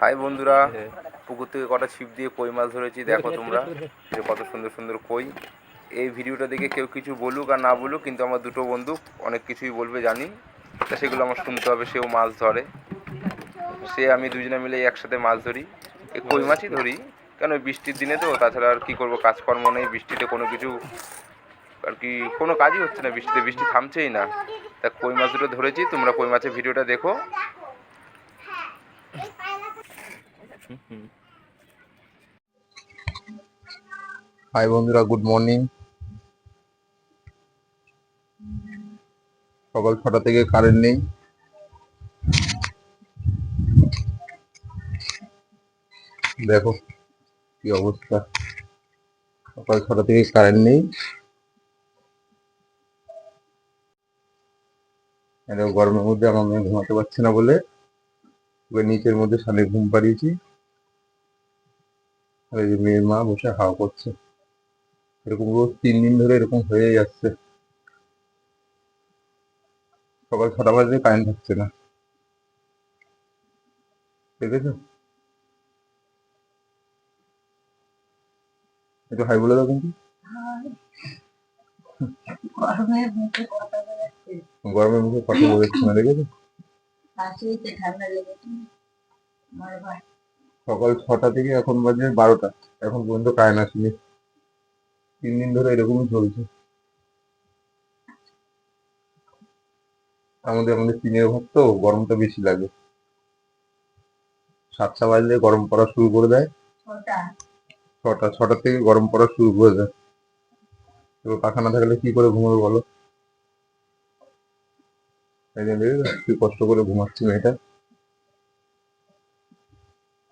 High বন্ধুরা, পুকুর থেকে কটা ছিপ দিয়ে কই মাছ ধরেছি দেখো তোমরা। যে কত সুন্দর সুন্দর কই। এই ভিডিওটা দেখে কেউ কিছু বলুক আর না বলুক, কিন্তু আমার দুটো বন্ধু অনেক কিছুই বলবে জানি। তা সেগুলো আমার শুনতে হবে, সেও মাছ ধরে। সে আমি দুজনে মিলে একসাথে মাছ ধরি। এই কই মাছই ধরি, কেন বৃষ্টির দিনে তো, তাছাড়া আর কী করব, কাজকর্ম নেই, বৃষ্টিতে কোনো কিছু আর কি, কোনো কাজই হচ্ছে না বৃষ্টিতে, বৃষ্টি থামছেই না। তা কই মাছ দুটো ধরেছি, তোমরা কই মাছের ভিডিওটা দেখো। হাই বন্ধুরা, গুড মর্নিং। সকাল ছটা থেকে কারেন্ট নেই। দেখো কি অবস্থা। সকাল ছটা থেকে কারেন্ট নেই। গরমের মধ্যে আমার মেয়ে ঘুমাতে পারছে না বলে নিচের মধ্যে সালে ঘুম পাড়িয়েছি। আর এই যে মেয়ের মা বসে হাওয়া করছে। এরকম রোজ তিন দিন ধরে এরকম হয়ে যাচ্ছে। সকাল ছটা বাজে কারেন্ট থাকছে না। দেখেছ? একটু হাই বলে দাও কিন্তু। গরমের মুখে কথা বলেছে না, দেখেছ? ঠান্ডা লেগেছে। সকাল ছটা থেকে এখন বাজে বারোটা। এখন পর্যন্ত কারেন্ট আসেনি তিন দিন ধরে এরকমই চলছে। আমাদের আমাদের টিনের ঘর তো গরমটা বেশি লাগে। সাতটা বাজলে গরম পড়া শুরু করে দেয়। ছটা। ছটা থেকে গরম পড়া শুরু করে দেয়। এবার পাখা না থাকলে কি করে ঘুমাবে বলো? কষ্ট করে ঘুমাচ্ছি মেয়েটা।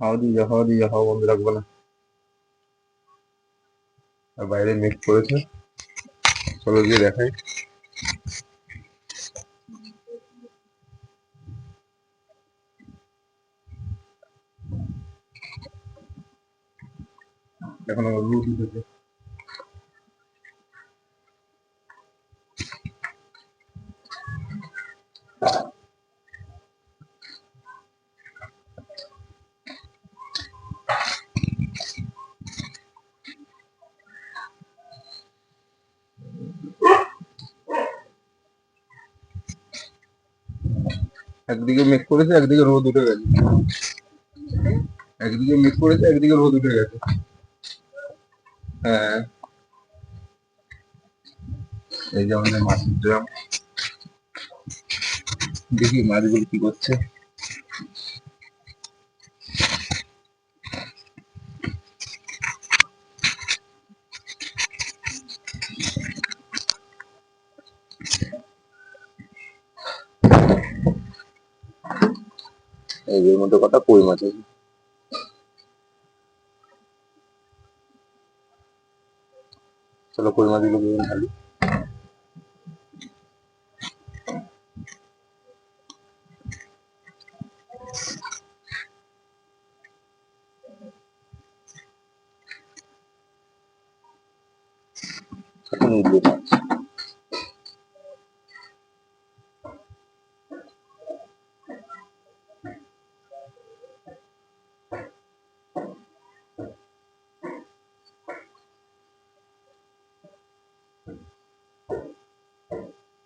হাওয়া দিয়ে যা হাওয়া দিয়ে যা হাওয়া বন্ধ রাখব না। আর বাইরে মেঘ করেছে। চলো গিয়ে দেখাই। এখন আমার রুট উঠেছে। একদিকে মেঘ করেছে, একদিকে রোদ উঠে গেছে। একদিকে মেঘ করেছে, একদিকে রোদ উঠে গেছে। হ্যাঁ। এই যে আমাদের মাছের ড্রাম। দেখি মাছগুলো কি করছে। এই মধ্যে কটা কই মাছ আছে? চলো কই মাছগুলো বেগুন ঢালি এখন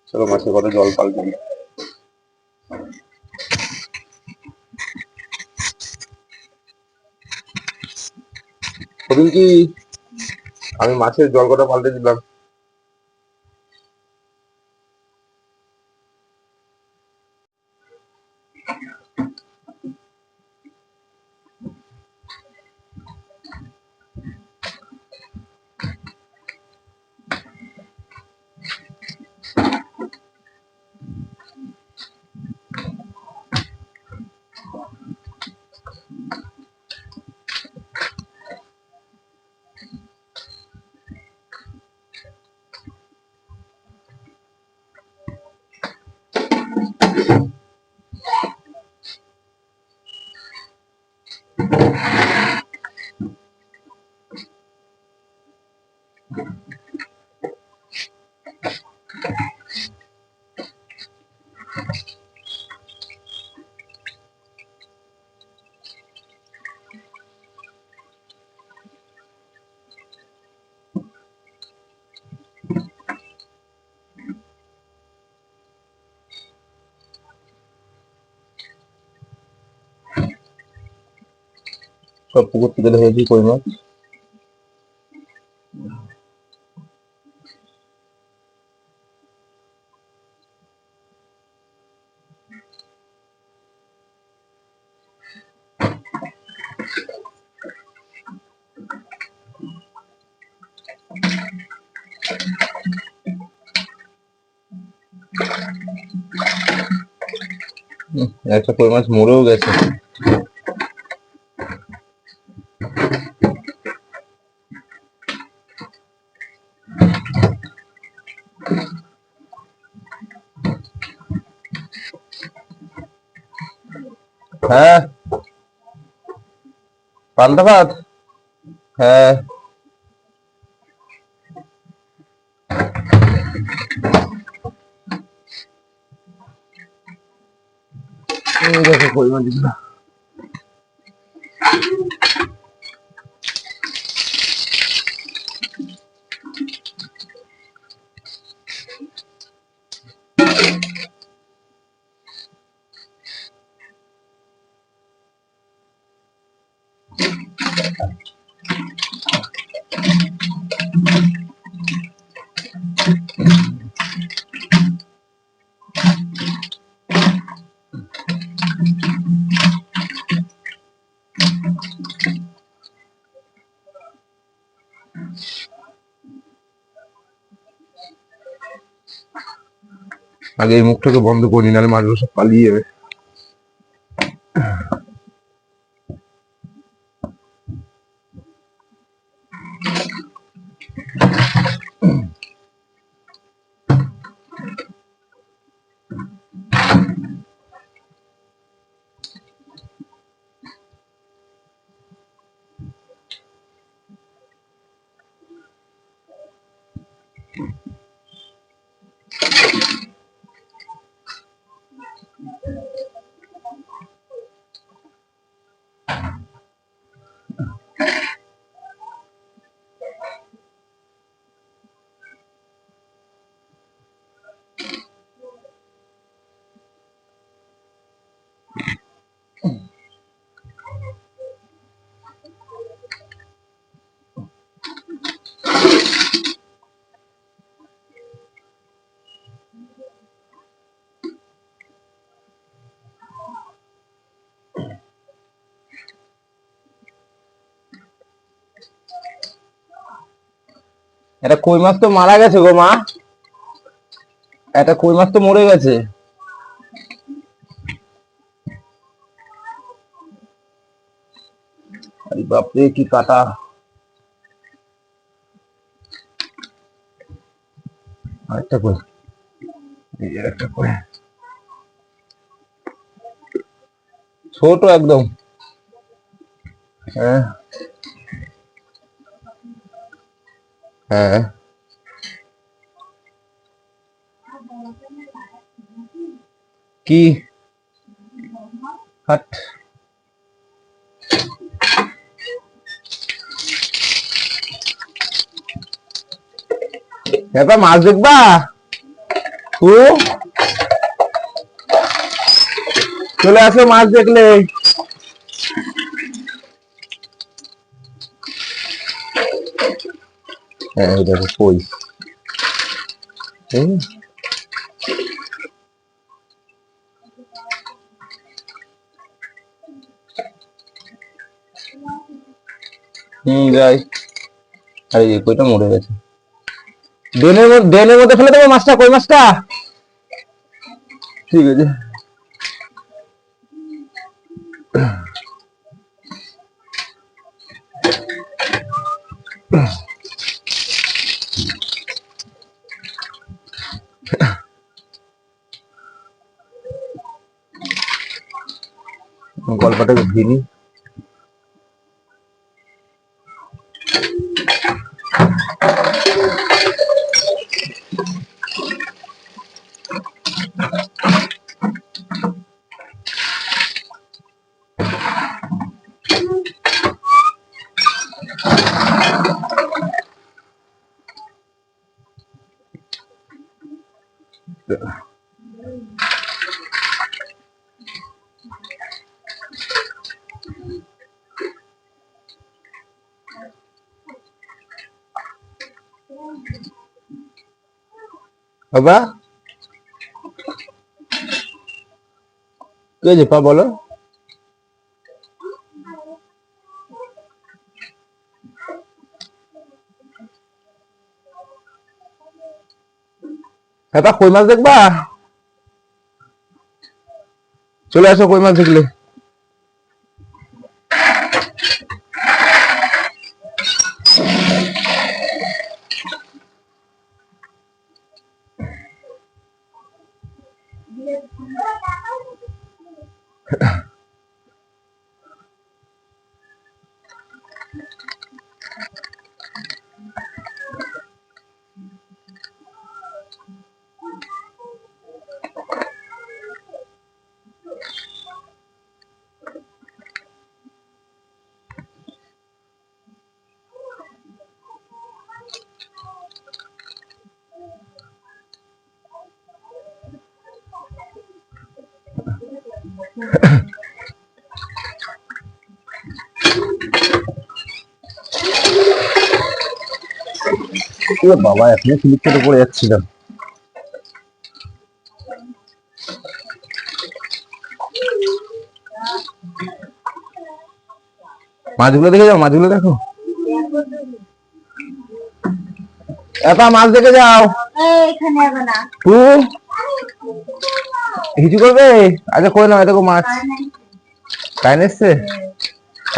চলো মাছের কথা জল পাল্টে দিই। কি আমি মাছের জল কটা পাল্টে দিলাম সব পুকুর থেকে ধরেছি কই মাছ একটা কই মাছ মরেও গেছে। হ্যাঁ পান্তা ভাত হ্যাঁ এই দেখো কই মাছগুলো আগে এই মুখটাকে বন্ধ করি নাহলে মাছগুলো সব পালিয়ে যাবে। এটা কই মাছ তো মারা গেছে গো মা? এটা কই মাছ তো মরে গেছে? আরে বাপরে, কি কাটা। আরেকটা কই? একটা কই? ছোট একদম। হ্যাঁ। হ্যাঁ কি হাট এবার মাছ দেখবা ও চলে আসো মাছ দেখলে হ্যাঁ এই দেখো কই। হুম যাই আরে কইটা মরে গেছে ড্রেনের মধ্যে ড্রেনের মধ্যে ফেলে দেবো মাছটা কই মাছটা ঠিক আছে গল্পটাকে ভিনি বাবা কি হয়েছে পা বলো হ্যাঁ পা কই মাছ দেখবা চলে আসো কই মাছ দেখলে বাবা কেটে পড়ে যাচ্ছিল মাছগুলো দেখে যাও, মাছগুলো দেখো। এপা মাছ দেখে যাও। তু হিচু করবে? আচ্ছা করে নাও দেখো মাছ। তাই এসছে।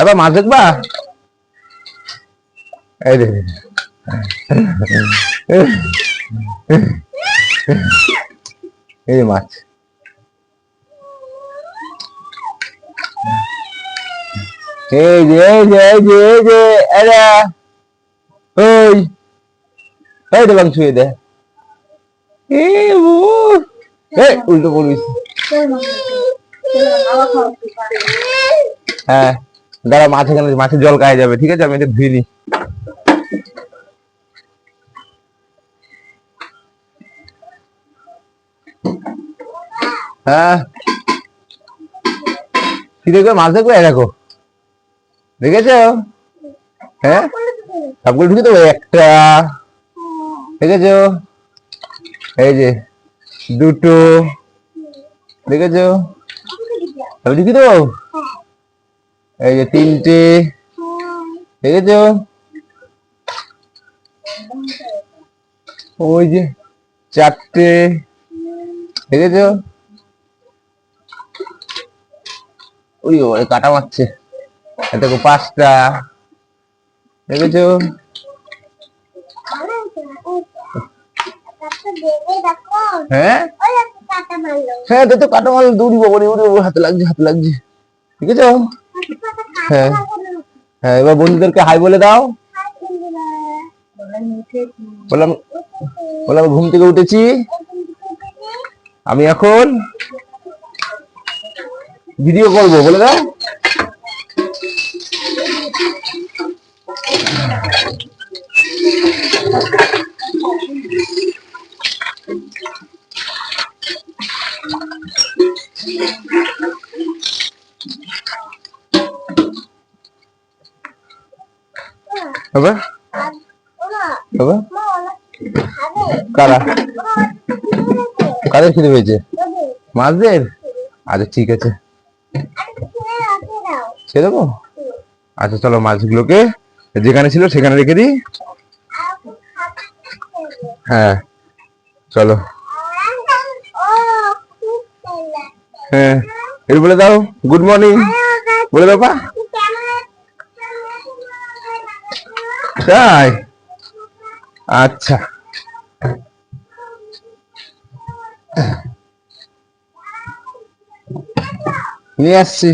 এবার মাছ দেখবা? এই দেখে। এই মাছ। এই যে যে, এই ওই। এই দে বাং ছুঁয়ে দে। উল্টো। হ্যাঁ দাঁড়া, মাছ এখানে জল খাওয়া যাবে, ঠিক আছে? আমি এটা ধুয়ে নিই। হ্যাঁ। কি মাছ দেখেছ? হ্যাঁ? একটা। দুটো। দেখেছ? এই যে, তিনটে। দেখেছ? ওই যে, চারটে। দেখেছ? ওই ওই কাটা মারছে। দেখো পাঁচটা। দেখেছ? হ্যাঁ? হ্যাঁ লাগছে লাগছে। ঠিক আছে হ্যাঁ। হ্যাঁ এবার বন্ধুদেরকে হাই বলে দাও? বললাম বললাম ঘুম থেকে উঠেছি। আমি এখন ভিডিও করব বলে দাও। বাবা বাবা। কারা? কাদের খিদে পেয়েছে? মাছদের? আচ্ছা ঠিক আছে। সে দেবো? আচ্ছা চলো মাছগুলোকে যেখানে ছিল সেখানে রেখে দিই। হ্যাঁ চলো। হ্যাঁ বলে দাও গুড মর্নিং বলে দাও, পা। তাই? আচ্ছা। নিয়ে আসছি।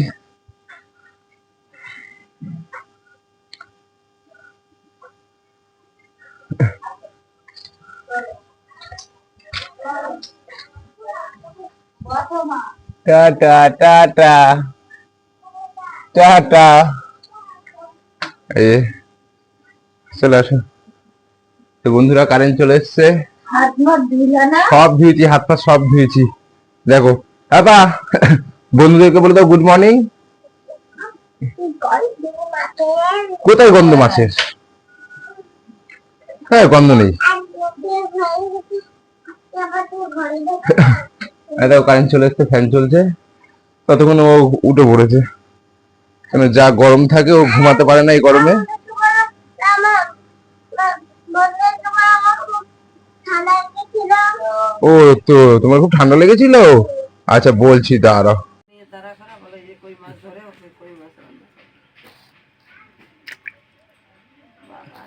টাটা টাটা টাটা এই চলে আসো তো বন্ধুরা কারেন্ট চলে এসছে। সব ধুয়েছি হাত পা সব ধুয়েছি দেখো বাবা বন্ধুদেরকে বলে দাও গুড মর্নিং কোথায় গন্ধ মাছের? হ্যাঁ গন্ধ নেই। দেখো কারেন্ট চলে এসছে ফ্যান চলছে। ততক্ষণ ও উঠে পড়েছে। কেন যা গরম থাকে, ও ঘুমাতে পারে না এই গরমে। ও তো তোমার খুব ঠান্ডা লেগেছিল? আচ্ছা বলছি দাঁড়াও। নিয়ে তারা করা বলে যে কই মাছ ধরে ওকে কই মাছ রান্না করে। বাবা,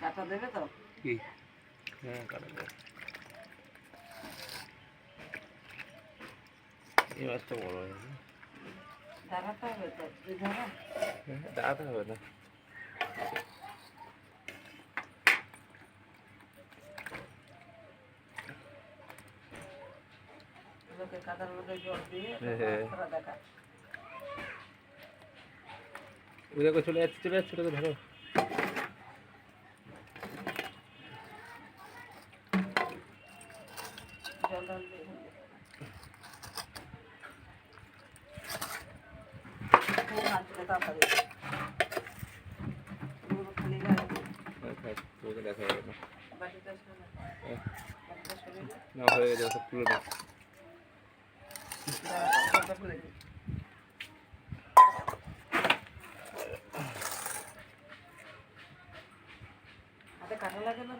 কাঁটা দেবে তো কি? হ্যাঁ কাটা দেবো এই মাছটা বড় হয়েছে দাঁড়াতে হবে তো দাঁড়াতে হবে না। লোকে কাদার মধ্যে জল দিয়ে হ্যাঁ। ধরা দেখা দেখো চলে যাচ্ছে চলে যাচ্ছে ওটাকে ধরো। পুরো দেখা যাবে না। বাটিটা সরে হ্যাঁ। না। হয়ে গেছে সব তুলে না দাঁড়া, জলটা ফেলে দে। হাতে কাটা লাগে না।